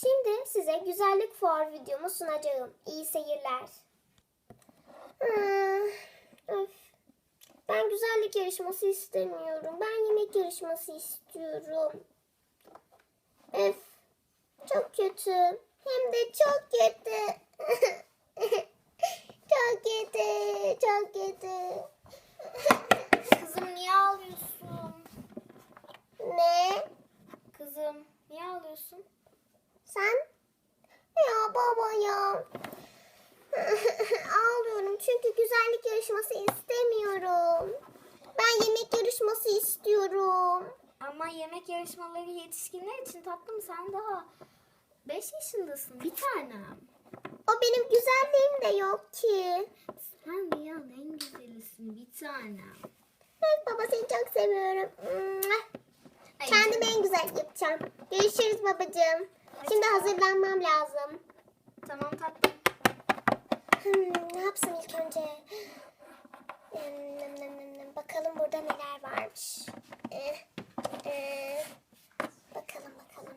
Şimdi size güzellik fuar videomu sunacağım. İyi seyirler. Hmm, öf. Ben güzellik yarışması istemiyorum. Ben yemek yarışması istiyorum. Öf. Çok kötü. Hem de çok kötü. çok kötü. Çok kötü. Kızım niye ağlıyorsun? ne? Kızım niye ağlıyorsun? Sen? Ya baba ya. Ağlıyorum çünkü güzellik yarışması istemiyorum. Ben yemek yarışması istiyorum. Ama yemek yarışmaları yetişkinler için tatlım sen daha 5 yaşındasın bir tanem. O benim güzelliğim de yok ki. Sen dünyanın en güzelisin bir tanem. Evet baba seni çok seviyorum. Ay, Kendimi en güzel yapacağım. Görüşürüz babacığım. Şimdi hazırlanmam lazım. Tamam tatlım. Hmm, ne yapsam ilk önce? Hmm. Bakalım burada neler varmış. Eh, eh. Bakalım bakalım.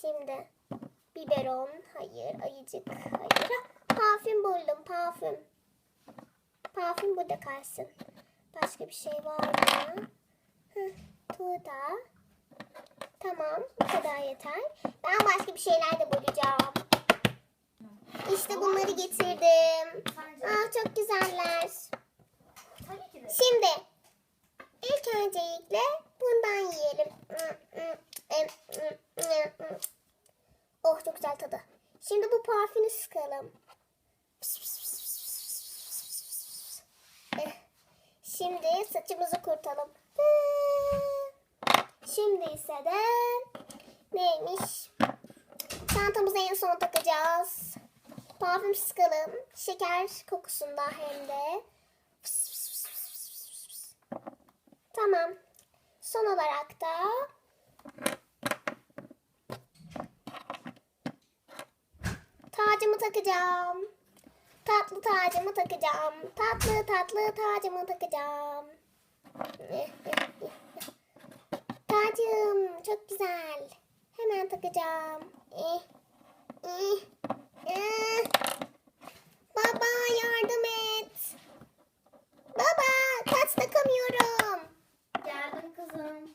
Şimdi biberon, hayır, ayıcık, hayır. Ha, parfüm buldum, parfüm. Parfüm burada kalsın. Başka bir şey var mı? Heh, Tuğda. Tamam, bu kadar yeter. Ben başka bir şeyler de bulacağım. İşte bunları getirdim. Aa, çok güzeller. Şimdi ilk öncelikle bundan yiyelim. Oh çok güzel tadı. Şimdi bu parfümü sıkalım. Şimdi saçımızı kurtalım. Şimdi ise de neymiş? Çantamızı en son takacağız. Parfüm sıkalım. Şeker kokusunda hem de. Tamam. Son olarak da tacımı takacağım. Tatlı tacımı takacağım. Tatlı tatlı tacımı takacağım. Tacım çok güzel. Hemen takacağım. Eh, eh, eh. Baba yardım et. Baba taç takamıyorum. Geldim kızım.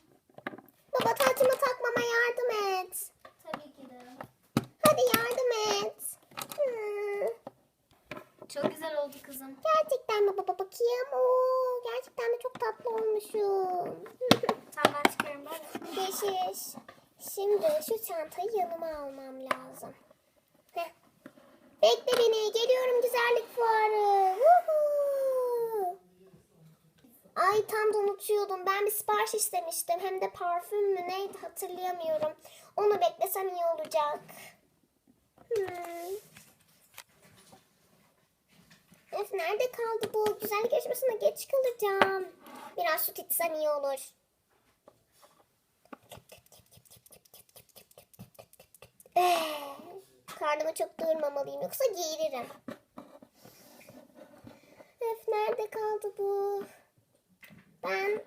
Baba tacımı takmama yardım et. Tabii ki de. Hadi yardım et. Hmm, Çok güzel oldu kızım. Gerçekten mi baba bakayım? Oo, gerçekten de çok tatlı olmuşum. Tamam ben. Görüşürüz. Şimdi şu çantayı yanıma almam lazım. Heh. Bekle beni. Geliyorum güzellik fuarı. Ay tam da unutuyordum. Ben bir sipariş istemiştim. Hem de parfüm mü neydi hatırlayamıyorum. Onu beklesem iyi olacak. Hmm. Öf nerede kaldı bu? Güzellik yarışmasına geç kalacağım. Biraz süt içsem iyi olur. Eh, Karnımı çok doyurmamalıyım yoksa geğiririm. Öf nerede kaldı bu? Ben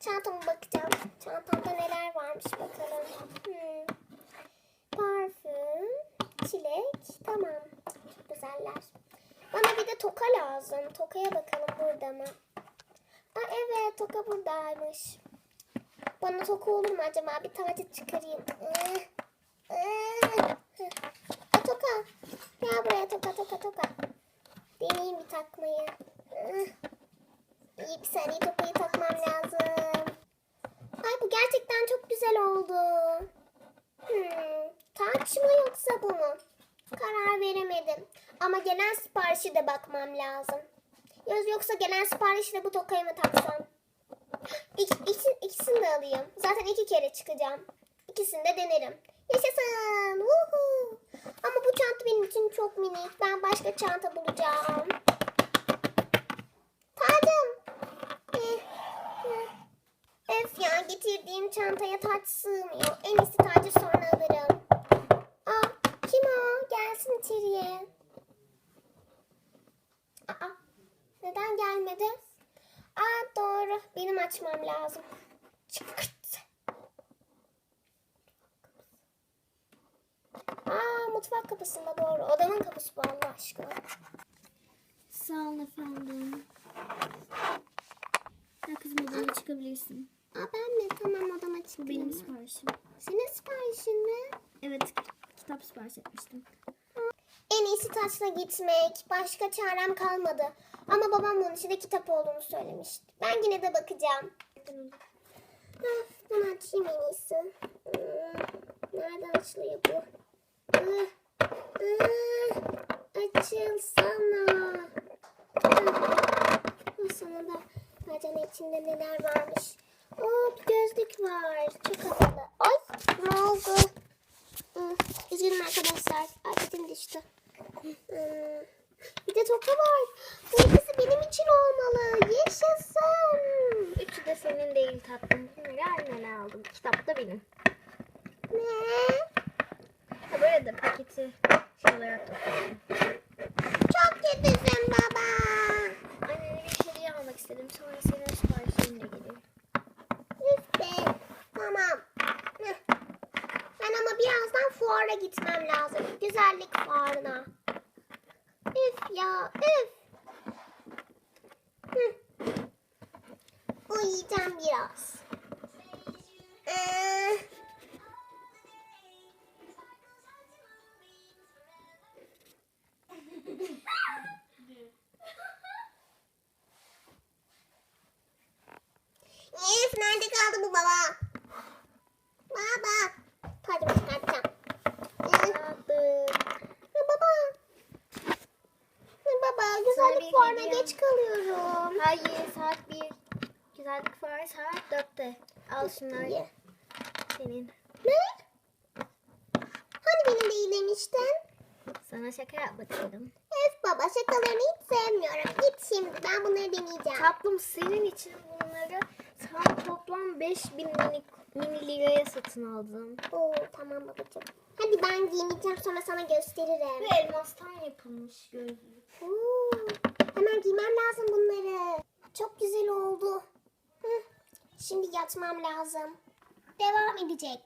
çantama bakacağım. Çantamda neler varmış bakalım. Hmm. Parfüm, çilek, tamam. Çok güzeller. Bana bir de toka lazım. Tokaya bakalım burada mı? Aa, evet toka buradaymış. Bana toka olur mu acaba? Bir tane çıkarayım. Eh, eh. Aa, toka. Gel buraya toka toka. Deneyeyim bir takmayı. İyi bir saniye tokayı takmam lazım. Ay bu gerçekten çok güzel oldu. Hmm, mı yoksa bu mu? Karar veremedim. Ama gelen siparişi de bakmam lazım. Yoksa- Yoksa gelen siparişi de bu tokayı mı taksam? İk, ikisi- ikisini de alayım. Zaten iki kere çıkacağım. İkisini de denerim. Yaşasın. Woohoo. Ama bu çanta benim için çok minik. Ben başka çanta bulacağım. Tacım. Eh, eh. Öf ya getirdiğim çantaya taç sığmıyor. En iyisi tacı sonra alırım. Aa, kim o? Gelsin içeriye. Aa, neden gelmedi? Aa doğru. Benim açmam lazım. Çıkırt. Kapısında doğru. Odamın kapısı bu Allah aşkına. Sağ olun efendim. Ya kızım odana çıkabilirsin. Aa ben mi? Tamam odama Bu çıktım. benim siparişim. Senin siparişin mi? Evet kitap sipariş etmiştim. En iyisi taçla gitmek. Başka çarem kalmadı. Ama babam bunun içinde kitap olduğunu söylemişti. Ben yine de bakacağım. Öf, bunu açayım en iyisi. Nereden açılıyor bu? İh, Açılsana. Ah, Sonunda bacanın içinde neler varmış. Oo bir gözlük var. Çok havalı. Ay ne oldu? Üzgünüm arkadaşlar. Adetim düştü. Bir de toka var. Bu ikisi benim için olmalı. Yaşasın. Üçü de senin değil tatlım. Bunları annene aldım. Kitap da benim. Ne? Böyle de paketi şey olarak topladım. Çok kötüsün baba. Annene bir hediye almak istedim. Sonra senin siparişinle geleyim. Üf be. Tamam. Ben ama birazdan fuara gitmem lazım. Güzellik fuarına. Üf ya üf. Hı. Uyuyacağım biraz. Ee, hediyem. geç kalıyorum. Hayır saat 1. Güzellik var saat 4'te. Al şunları Ye. senin. Ne? Hani benim değil demiştin? Sana şaka yapmak istedim. Öf baba şakalarını hiç sevmiyorum. Git şimdi ben bunları deneyeceğim. Tatlım senin için bunları tam toplam 5000 mini, mini liraya satın aldım. Oo tamam babacığım. Hadi ben giyineceğim sonra sana gösteririm. Ve elmastan yapılmış gözlük. Oo, hemen giymem lazım bunları. Çok güzel oldu. Hı, şimdi yatmam lazım. Devam edecek.